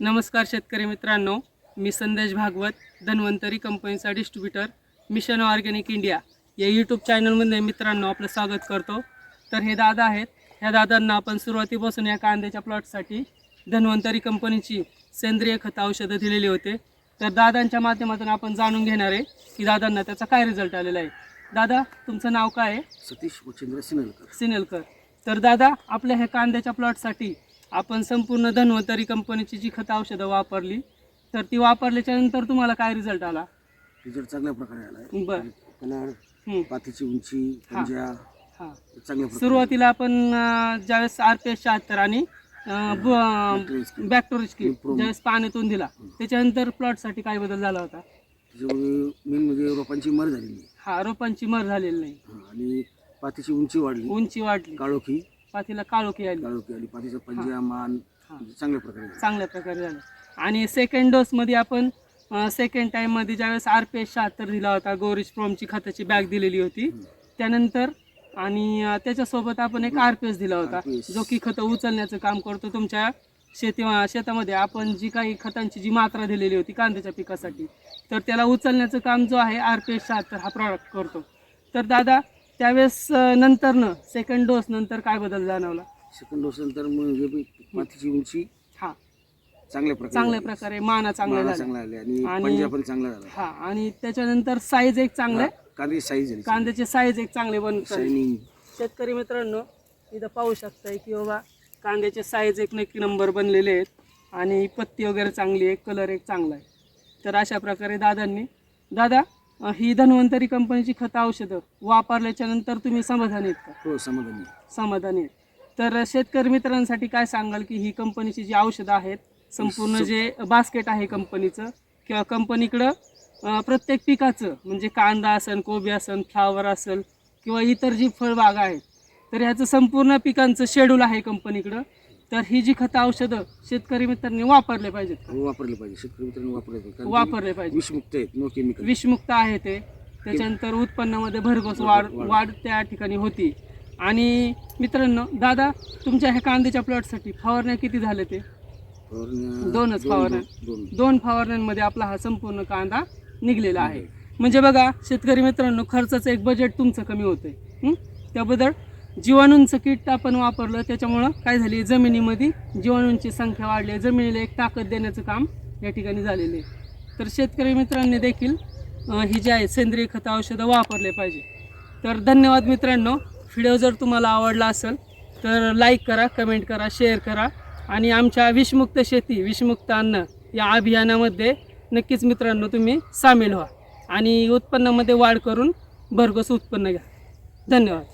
नमस्कार शेतकरी मित्रांनो मी संदेश भागवत धन्वंतरी कंपनीचा डिस्ट्रीब्युटर मिशन ऑर्गॅनिक इंडिया या यूट्यूब चॅनलमध्ये मित्रांनो आपलं स्वागत करतो. तर हे दादा आहेत. ह्या दादांना आपण सुरुवातीपासून या कांद्याच्या प्लॉटसाठी धन्वंतरी कंपनीची सेंद्रिय खत औषधं दिलेली होते. तर दादांच्या माध्यमातून आपण जाणून घेणार आहे की दादांना त्याचा काय रिझल्ट आलेला आहे. दादा तुमचं नाव काय आहे? सतीश वचंद्र सिनलकर. सिनेलकर. तर दादा आपल्या ह्या कांद्याच्या प्लॉटसाठी आपण संपूर्ण धन्वंतरी कंपनीची जी खतं औषधं वापरली तर ती वापरल्याच्या नंतर तुम्हाला काय रिझल्ट आला? रिझल्ट चांगल्या प्रकारे आला. बर. कलर पातीची उंची. पंजा हा. चांगल्या प्रकारे. सुरुवातीला आपण ज्यावेळेस आर पी एस शहात्तर आणि बॅक्टोरिज की Improvement. ज्यावेळेस पाण्यातून दिला त्याच्यानंतर प्लॉटसाठी काय बदल झाला होता? मेन म्हणजे रोपांची मर झालेली. हा रोपांची मर झालेली नाही. आणि पातीची उंची वाढली. उंची वाढली. काळोखी. पातीला काळोखी आली काळोखी आली पातीचा पंजा मान चांगल्या प्रकारे झाला. चांगल्या प्रकारे झालं. आणि सेकंड डोसमध्ये आपण सेकंड टाईममध्ये ज्यावेळेस आर पी एस शहात्तर दिला होता गोरिश प्रॉमची खताची बॅग दिलेली होती. त्यानंतर आणि त्याच्यासोबत आपण एक आर पी एस दिला होता. जो की खतं उचलण्याचं काम करतो तुमच्या शेती शेतामध्ये. आपण जी काही खतांची जी मात्रा दिलेली होती कांद्याच्या पिकासाठी तर त्याला उचलण्याचं काम जो आहे आर पी एस शहात्तर हा प्रॉडक्ट करतो. तर दादा त्यावेळेस अं, नंतरनं सेकंड डोस नंतर काय बदल जाणवला? सेकंड डोस नंतर म्हणजे बी पातीची उंची हा. चांगल्या प्रकारे चांगल्या. प्रकारे माना झाल्या. चांगला आले आणि पंजा पण चांगला झाला हा आणि त्याच्यानंतर साईज एक चांगलं आहे. कांदी साईज झाली कांद्याचे साईज एक चांगले बनतात शायनिंग शेतकरी मित्रांनो इथं पाहू शकताय की बाबा कांद्याचे साईज एक नक्की नंबर बनलेले आहेत. आणि पत्ती वगैरे चांगली आहे कलर एक चांगला आहे. तर अशा प्रकारे दादांनी दादा ही धन्वंतरी कंपनीची खतं औषधं वापरल्याच्या नंतर तुम्ही समाधानी आहेत का? हो समाधानी समाधानी आहेत. तर शेतकरी मित्रांसाठी काय सांगाल की ही कंपनीची जी औषधं आहेत संपूर्ण जे बास्केट आहे कंपनीचं किंवा कंपनीकडं अं, प्रत्येक पिकाचं म्हणजे कांदा असेल कोबी असेल फ्लावर असेल किंवा इतर जी फळबागा आहेत तर ह्याचं संपूर्ण पिकांचं शेड्यूल आहे कंपनीकडं. तर ही जी खतं औषधं शेतकरी मित्रांनी वापरले पाहिजेत वापरले पाहिजे. शेतकरी मित्रांनी वापरले पाहिजे. कारण ते वापरले पाहिजे. विषमुक्त आहेत नो केमिकल विषमुक्त आहे ते. त्याच्यानंतर उत्पन्नामध्ये भरघोस वाढ वाढ त्या ठिकाणी होती. आणि मित्रांनो दादा तुमच्या ह्या कांद्याच्या प्लॉटसाठी फवारण्या किती झाले ते? फवारण्या- दोनच दोन- फवारण्या. दोन दोन. फवारण्यांमध्ये आपला हा संपूर्ण कांदा निघलेला आहे. म्हणजे बघा शेतकरी मित्रांनो खर्चाचं एक बजेट तुमचं कमी होतंय. हं? त्याबद्दल जीवाणूंचं किट आपण वापरलं त्याच्यामुळं काय झाली जमिनीमध्ये जीवाणूंची संख्या वाढली. आहे. जमिनीला एक ताकद देण्याचं काम या ठिकाणी झालेलं आहे. तर शेतकरी मित्रांनी देखील ही जी आहे सेंद्रिय खतं औषधं वापरले पाहिजे. तर धन्यवाद मित्रांनो. व्हिडिओ जर तुम्हाला आवडला असेल तर लाईक करा कमेंट करा शेअर करा. आणि आमच्या विषमुक्त शेती विषमुक्त अन्न या अभियानामध्ये नक्कीच मित्रांनो तुम्ही सामील व्हा. आणि उत्पन्नामध्ये वाढ करून भरघोस उत्पन्न घ्या. धन्यवाद.